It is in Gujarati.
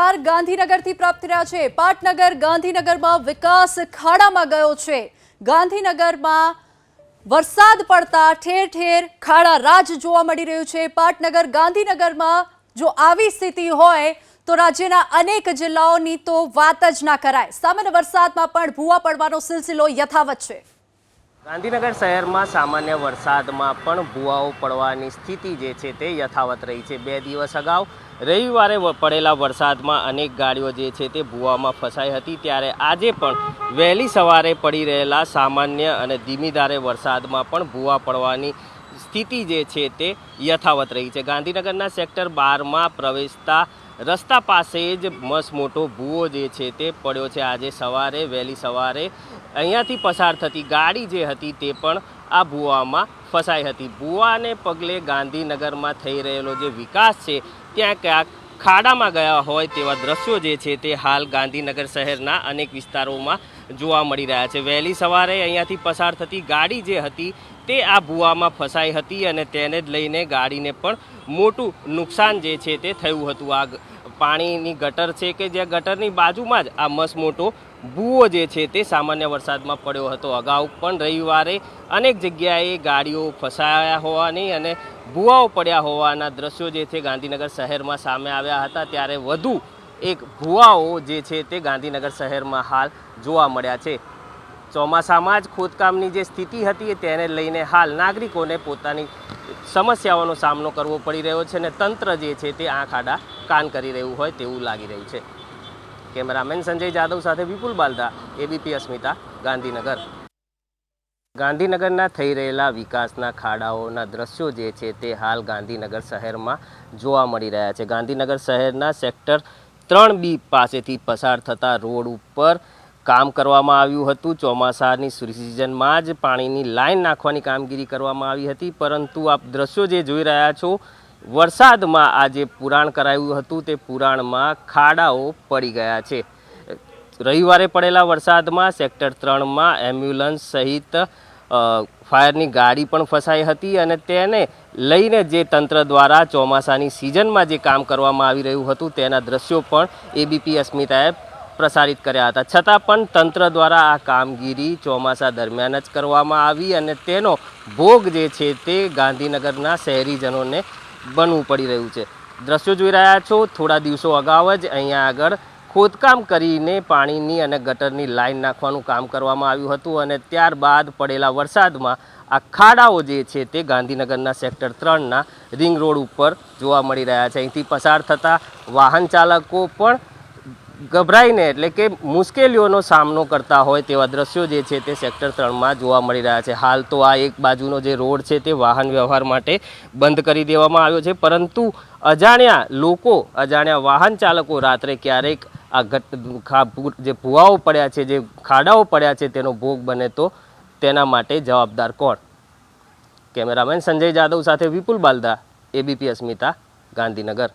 સમાચાર ગાંધીનગરથી પ્રાપ્ત થયા છે. પાટનગર ગાંધીનગરમાં વિકાસ ખાડામાં ગયો છે. ગાંધીનગરમાં વરસાદ પડતા ઠેર ઠેર ખાડા રાજ જોવા મળી રહ્યું છે. પાટનગર ગાંધીનગરમાં જો આવી સ્થિતિ હોય તો રાજ્યના અનેક જિલ્લાઓની તો વાત જ ના કરાય. સામાન્ય વરસાદમાં પણ ભૂવા પડવાનો સિલસિલો યથાવત છે. ગાંધીનગર શહેરમાં સામાન્ય વરસાદમાં પણ ભૂવાઓ પડવાની સ્થિતિ જે છે તે યથાવત રહી છે. બે દિવસ અગાઉ રવિવારે પડેલા વરસાદમાં અનેક ગાડીઓ જે છે તે ભૂવામાં ફસાઈ હતી. ત્યારે આજે પણ વહેલી સવારે પડી રહેલા સામાન્ય અને ધીમી ધારે વરસાદમાં પણ ભૂવા પડવાની સ્થિતિ જે છે તે યથાવત રહી છે. ગાંધીનગરના સેક્ટર બારમાં પ્રવેશતા રસ્તા પાસે જ મસ્ત મોટો ભૂવો જે છે તે પડ્યો છે. આજે સવારે, વહેલી સવારે અહીંયાથી પસાર થતી ગાડી જે હતી તે પણ આ ભૂવામાં ફસાઈ હતી. ભૂવાને પગલે ગાંધીનગરમાં થઈ રહેલો જે વિકાસ છે, ત્યાં ક્યાંક ખાડામાં ગયા હોય તેવા દ્રશ્યો જે છે તે હાલ ગાંધીનગર શહેરના અનેક વિસ્તારોમાં જોવા મળી રહ્યા છે. વહેલી સવારે અહીંયાથી પસાર થતી ગાડી જે હતી તે આ ભૂવામાં ફસાઈ હતી અને તેને જ લઈને ગાડીને પણ મોટું નુકસાન જે છે તે થયું હતું. આ પાણીની ગટર છે કે જે ગટરની બાજુમાં જ આ મસ્ત મોટો ભૂવો જે છે તે સામાન્ય વરસાદમાં પડ્યો હતો. અગાઉ પણ રવિવારે અનેક જગ્યાએ ગાડીઓ ફસાયા હોવાની અને ભૂવાઓ પડ્યા હોવાના દ્રશ્યો જે છે ગાંધીનગર શહેરમાં સામે આવ્યા હતા. ત્યારે વધુ એક ભૂવાઓ જે છે તે ગાંધીનગર શહેરમાં હાલ જોવા મળ્યા છે. ચોમાસામાં જ ખોદકામની જે સ્થિતિ હતી તેને લઈને હાલ નાગરિકોને પોતાની સમસ્યાઓનો સામનો કરવો પડી રહ્યો છે અને તંત્ર જે છે તે આંખ આડા કાન કરી રહ્યું હોય તેવું લાગી રહ્યું છે. કેમેરામેન સંજય જાદવ સાથે વિપુલ બાલદા એબીપી અસ્મિતા, ગાંધીનગર. ગાંધીનગરના થઈ રહેલા વિકાસના ખાડાઓના દ્રશ્યો જે છે તે હાલ ગાંધીનગર શહેરમાં જોવા મળી રહ્યા છે. ગાંધીનગર શહેરના સેક્ટર ત્રણ બી પાસેથી પસાર થતા રોડ ઉપર કામ કરવામાં આવ્યું હતું. ચોમાસાની સિઝનમાં જ પાણીની લાઈન નાખવાની કામગીરી કરવામાં આવી હતી. પરંતુ આપ દ્રશ્યો જે જોઈ રહ્યા છો, વરસાદમાં આ જે પુરાણ કરાયું હતું તે પુરાણમાં ખાડાઓ પડી ગયા છે. રવિવારે પડેલા વરસાદમાં સેક્ટર ત્રણમાં એમ્બ્યુલન્સ સહિત ફાયરની ગાડી પણ ફસાઈ હતી અને તેને લઈને જે તંત્ર દ્વારા ચોમાસાની સિઝનમાં જે કામ કરવામાં આવી રહ્યું હતું તેના દ્રશ્યો પણ એબીપી અસ્મિતાએ પ્રસારિત કર્યા હતા. છતાં પણ તંત્ર દ્વારા આ કામગીરી ચોમાસા દરમિયાન જ કરવામાં આવી અને તેનો ભોગ જે છે તે ગાંધીનગરના શહેરીજનોને બનવું પડી રહ્યું છે. દ્રશ્યો જોઈ રહ્યા છો, થોડા દિવસો અગાઉ જ અહીંયા આગળ ખોદકામ કરીને પાણીની અને ગટરની લાઈન નાખવાનું કામ કરવામાં આવ્યું હતું અને ત્યારબાદ પડેલા વરસાદમાં આ ખાડાઓ જે છે તે ગાંધીનગરના સેક્ટર ત્રણના રિંગ રોડ ઉપર જોવા મળી રહ્યા છે. અહીંથી પસાર થતા વાહન ચાલકો પણ ગભરાઈને એટલે કે મુશ્કેલીઓનો સામનો કરતા હોય તેવા દ્રશ્યો જે છે તે સેક્ટર ત્રણમાં જોવા મળી રહ્યા છે. હાલ તો આ એક બાજુનો જે રોડ છે તે વાહન વ્યવહાર માટે બંધ કરી દેવામાં આવ્યો છે. પરંતુ અજાણ્યા લોકો, અજાણ્યા વાહન ચાલકો રાત્રે ક્યારેક આ ઘટ જે ભૂવાઓ પડ્યા છે, જે ખાડાઓ પડ્યા છે તેનો ભોગ બને તો તેના માટે જવાબદાર કોણ? કેમેરામેન સંજય જાદવ સાથે વિપુલ બાલદા, એબીપી અસ્મિતા, ગાંધીનગર.